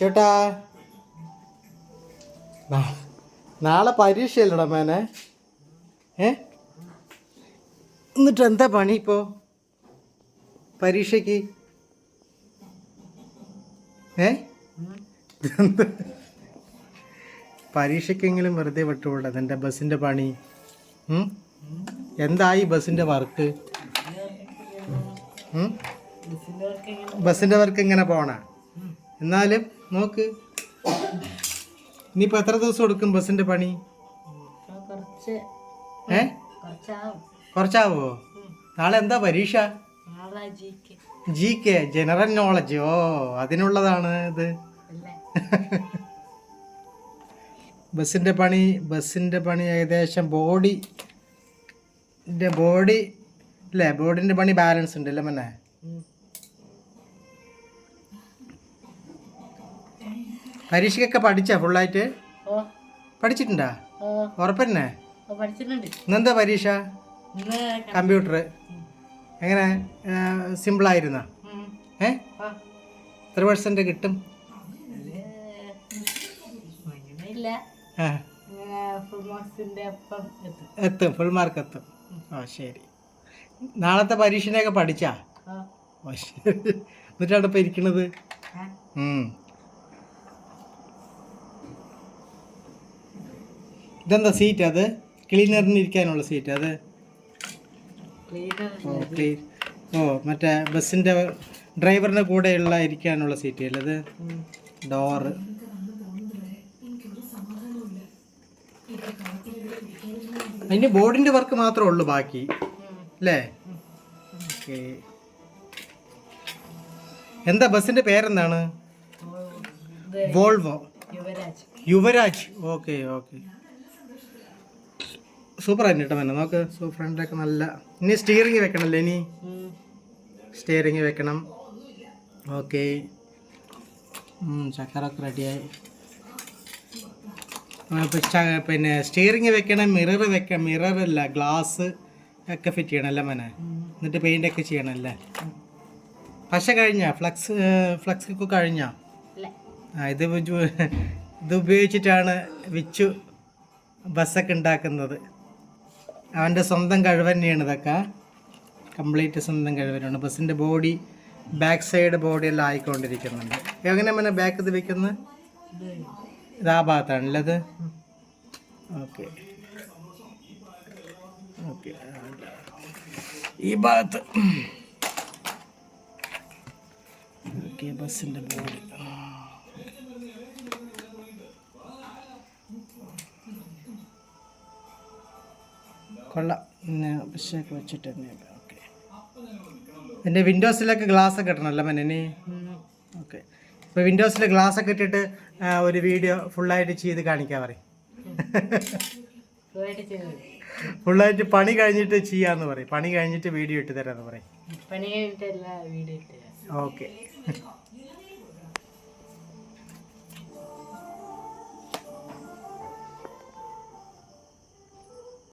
ചേട്ടാ. നാളെ പരീക്ഷയല്ലടാ മേനെ. ഏ? എന്നിട്ട് എന്താ പണി ഇപ്പോ? പരീക്ഷയ്ക്ക്? ഏ? പരീക്ഷയ്ക്കെങ്കിലും വെറുതെ വിട്ടുകൂടാ എന്റെ ബസ്സിന്റെ പണി. എന്തായി ബസ്സിന്റെ വർക്ക്? ബസ്സിന്റെ വർക്ക് എങ്ങനെ പോണ? എന്നാലും നോക്ക്. ഇനിയിപ്പോൾ എത്ര ദിവസം എടുക്കും ബസ്സിന്റെ പണി? ഏ? കുറച്ചാവും. നാളെ എന്താ പരീക്ഷ? ജി കെ ജനറൽ നോളജ് ഓ അതിനുള്ളതാണ് ഇത്. ബസ്സിന്റെ ബസ്സിന്റെ പണി ബസ്സിന്റെ പണി ഏകദേശം ബോഡി ബോഡി അല്ലേ ബോഡിന്റെ പണി ബാലൻസ് ഉണ്ട് അല്ലേ മന്നെ പരീക്ഷയ്ക്കൊക്കെ പഠിച്ചാ ഫുള്ളായിട്ട് പഠിച്ചിട്ടുണ്ടാ? ഉറപ്പന്നെ? ഇന്നെന്താ പരീക്ഷ? കമ്പ്യൂട്ടർ. എങ്ങനെ? സിമ്പിളായിരുന്ന. ഏ? ആ. എത്ര പെർസെന്റ് കിട്ടും? ആ. എത്തും. ഫുൾ മാർക്ക് എത്തും. ഓ ശരി. നാളത്തെ പരീക്ഷനെയൊക്കെ പഠിച്ചാ? എന്നിട്ടാണ് ഇപ്പം ഇരിക്കണത് ആ ഉം. ഇതെന്താ സീറ്റ് അത്? ക്ലീനറിന് ഇരിക്കാനുള്ള സീറ്റ് അത്? ഓ ക്ലീൻ ഓ മറ്റേ ബസ്സിന്റെ ഡ്രൈവറിന്റെ കൂടെയുള്ള ഇരിക്കാനുള്ള സീറ്റ് അല്ലേ അത്? ഡോറ് അതിന്റെ ബോർഡിന്റെ വർക്ക് മാത്രമേ ഉള്ളൂ ബാക്കി. അല്ലേ? ഓക്കെ. എന്താ ബസ്സിന്റെ പേരെന്താണ്? Volvo. Yuvraj. Yuvraj. Okay okay. Super ആയിട്ട് കേട്ടോ തന്നെ. നോക്ക് സൂ ഫ്രണ്ടൊക്കെ നല്ല ഇനി സ്റ്റിയറിംഗ് വെക്കണല്ലേ ഇനി? സ്റ്റിയറിംഗ് വെക്കണം. ഓക്കെ ചക്കറൊക്കെ റെഡിയായി പിന്നെ സ്റ്റിയറിംഗ് വെക്കണം മിറർ വെക്കണം. മിററല്ല ഗ്ലാസ് ഒക്കെ ഫിറ്റ് ചെയ്യണം അല്ലേ മനെ? എന്നിട്ട് പെയിന്റ് ഒക്കെ ചെയ്യണം അല്ലേ പശ കഴിഞ്ഞാ? ഫ്ലക്സ് ഫ്ലക്സ് ഒക്കെ കഴിഞ്ഞാ? ആ ഇത് ഇത് ഉപയോഗിച്ചിട്ടാണ് വിച്ചു ബസ്സൊക്കെ ഉണ്ടാക്കുന്നത്. അവന്റെ സ്വന്തം കഴിവ് തന്നെയാണ് ഇതൊക്കെ. കംപ്ലീറ്റ് സ്വന്തം കഴിവനാണ്. ബസ്സിന്റെ ബോഡി ബാക്ക് സൈഡ് ബോഡി എല്ലാം ആയിക്കൊണ്ടിരിക്കുന്നുണ്ട്. എങ്ങനെ പിന്നെ ബാക്ക് ഇത് വയ്ക്കുന്നത് ഇത് ആ ഭാഗത്താണല്ലത് ഓക്കെ. ഓക്കെ. ഈ ഭാഗത്ത്. ഓക്കെ ബസ്സിന്റെ ബോഡി. കൊള്ളാം ബസ്സൊക്കെ വെച്ചിട്ട് തന്നെ ഓക്കെ എന്റെ വിൻഡോസിലൊക്കെ ഗ്ലാസ് ഒക്കെ ഇടണമല്ലോ മനനി. ഓക്കെ ഇപ്പോൾ വിൻഡോസിൽ ഗ്ലാസ് ഒക്കെ ഇട്ടിട്ട് ഒരു വീഡിയോ ഫുള്ളായിട്ട് ചെയ്ത് കാണിക്കാൻ പറയും. ഫുള്ളായിട്ട് പണി കഴിഞ്ഞിട്ട് ചെയ്യാന്ന് പറയും. പണി കഴിഞ്ഞിട്ട് വീഡിയോ ഇട്ട് തരാമെന്ന് പറയും. ഓക്കെ